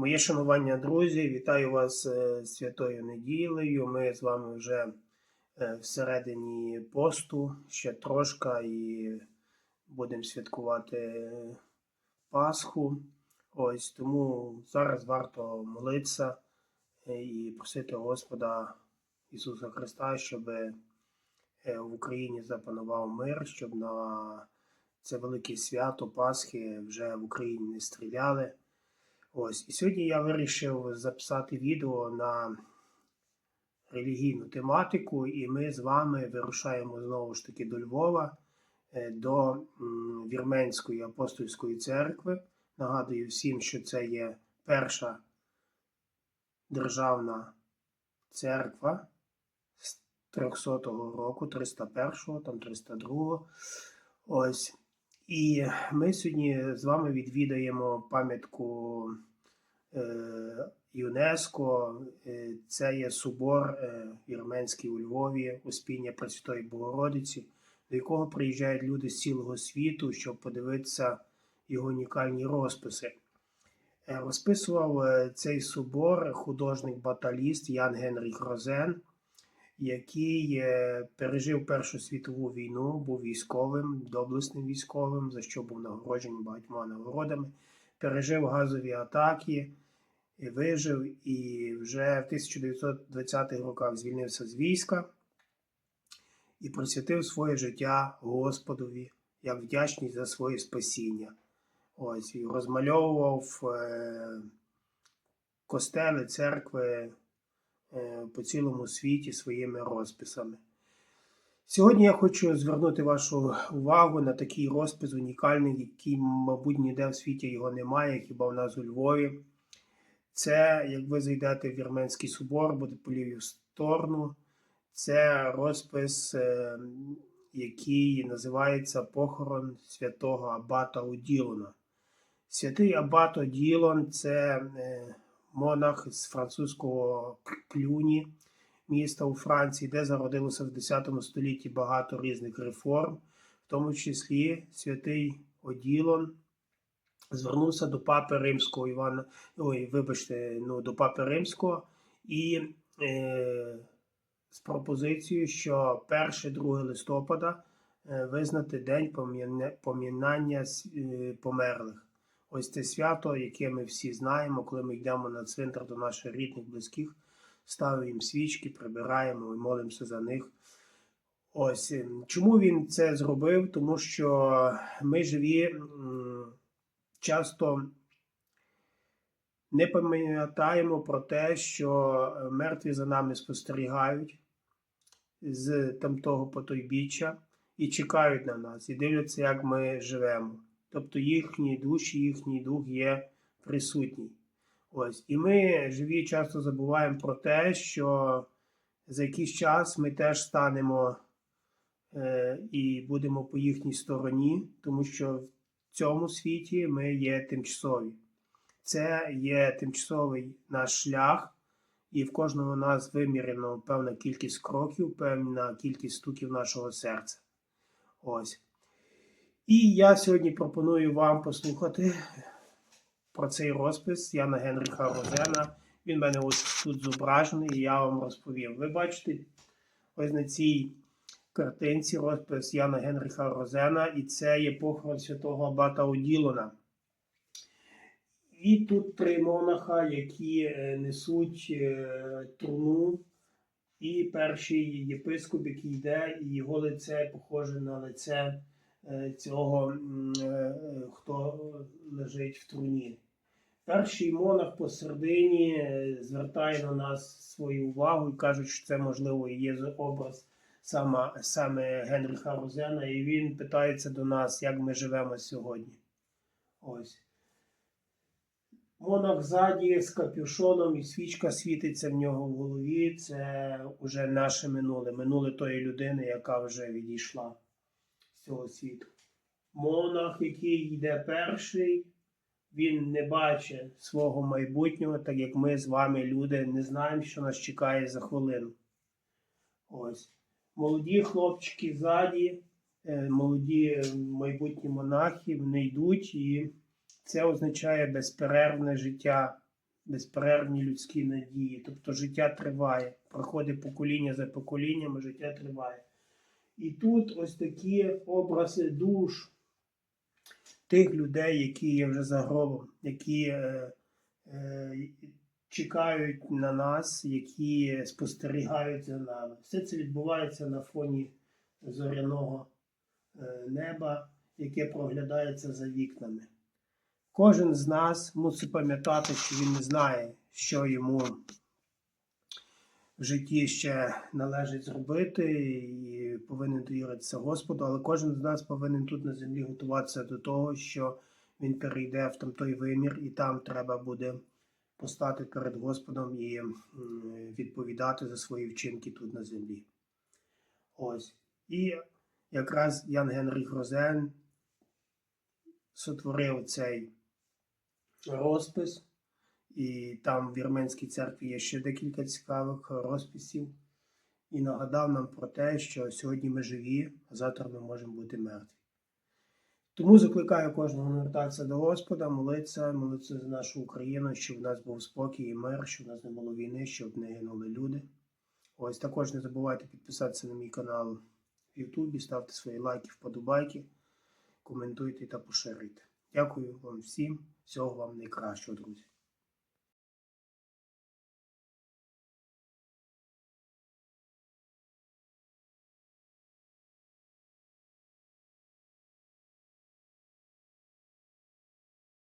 Моє шанування, друзі, вітаю вас е, святою неділею. Ми з вами вже е, всередині посту ще трошка і будемо святкувати е, Пасху. Ось тому зараз варто молитися і просити Господа Ісуса Христа, щоб в Україні запанував мир, щоб на це велике свято Пасхи вже в Україні не стріляли. Ось, і сьогодні я вирішив записати відео на релігійну тематику, і ми з вами вирушаємо знову ж таки до Львова, е, до Вірменської апостольської церкви. Нагадую всім, що це є перша державна церква з 300 го року, 301, там 302. Ось. І ми сьогодні з вами відвідаємо пам'ятку ЮНЕСКО. Е, Це є собор е, вірменський у Львові, Успіння Пресвятої Богородиці, до якого приїжджають люди з цілого світу, щоб подивитися його унікальні розписи. Е, Розписував е, цей собор художник-баталіст Ян Генріх Розен який е, пережив Першу світову війну, був військовим, доблесним військовим, за що був нагороджений багатьма нагородами, пережив газові атаки, і вижив і вже в 1920-х роках звільнився з війська і присвятив своє життя Господові як вдячність за своє спасіння. Ось і розмальовував е, костели, церкви е, по цілому світі своїми розписами. Сьогодні я хочу звернути вашу увагу на такий розпис унікальний, який, мабуть, ніде в світі його немає, хіба в нас у Львові. Це, як ви зайдете в Вірменський собор, буде по лівій сторону. Це розпис, е, який називається Похорон святого Абата Уділона. Святий Абат Оділон це е, монах з французького Клюні, міста у Франції, де зародилося в 10 столітті багато різних реформ, в тому числі святий Оділон звернувся до папи римського Івана, ой, вибачте, ну, до папи римського і е, з пропозицією, що 1-2 листопада е, визнати день пом'янання е, померлих. Ось це свято, яке ми всі знаємо, коли ми йдемо на цвинтар до наших рідних, близьких, ставимо їм свічки, прибираємо і молимося за них. Ось ем, чому він це зробив? Тому що ми живі часто не пам'ятаємо про те, що мертві за нами спостерігають з тамтого потойбіччя і чекають на нас, і дивляться, як ми живемо. Тобто їхні душі, їхній дух є присутній. Ось. І ми живі часто забуваємо про те, що за якийсь час ми теж станемо е, і будемо по їхній стороні, тому що в цьому світі ми є тимчасові. Це є тимчасовий наш шлях, і в кожного нас вимірено певна кількість кроків, певна кількість стуків нашого серця. Ось. І я сьогодні пропоную вам послухати про цей розпис Яна Генріха Розена. Він в мене ось тут зображений, і я вам розповім. Ви бачите, ось на цій картинці розпис Яна Генріха Розена, і це є похорон святого Абата Оділона. І тут три монаха, які е, несуть е, труну, і перший єпископ, який йде, і його лице похоже на лице цього, м, е, е, хто лежить в труні. Перший монах посередині е, звертає на нас свою увагу і кажуть, що це можливо є образ саме, саме Генріха Розена, і він питається до нас, як ми живемо сьогодні. Ось. Монах ззаді з капюшоном і свічка світиться в нього в голові. Це вже наше минуле, минуле тої людини, яка вже відійшла цього світу. Монах, який йде перший, він не бачить свого майбутнього, так як ми з вами, люди, не знаємо, що нас чекає за хвилину. Ось. Молоді хлопчики ззаді, е, молоді майбутні монахи, вони йдуть, і це означає безперервне життя безперервні людські надії. Тобто життя триває, проходить покоління за поколіннями, життя триває. І тут ось такі образи душ тих людей, які є вже за гробом, які е, е, чекають на нас, які спостерігають за нами. Все це відбувається на фоні зоряного е, неба, яке проглядається за вікнами. Кожен з нас мусить пам'ятати, що він не знає, що йому в житті ще належить зробити, і повинен довіритися Господу, але кожен з нас повинен тут на землі готуватися до того, що він перейде в там той вимір, і там треба буде постати перед Господом і відповідати за свої вчинки тут на землі. Ось. І якраз Ян Генріх Розен сотворив цей розпис, і там в Вірменській церкві є ще декілька цікавих розписів. І нагадав нам про те, що сьогодні ми живі, а завтра ми можемо бути мертві. Тому закликаю кожного навертатися до Господа, молитися, молитися за нашу Україну, щоб в нас був спокій і мир, щоб в нас не було війни, щоб не гинули люди. Ось також не забувайте підписатися на мій канал в Ютубі, ставте свої лайки, вподобайки, коментуйте та поширюйте. Дякую вам всім, всього вам найкращого, друзі.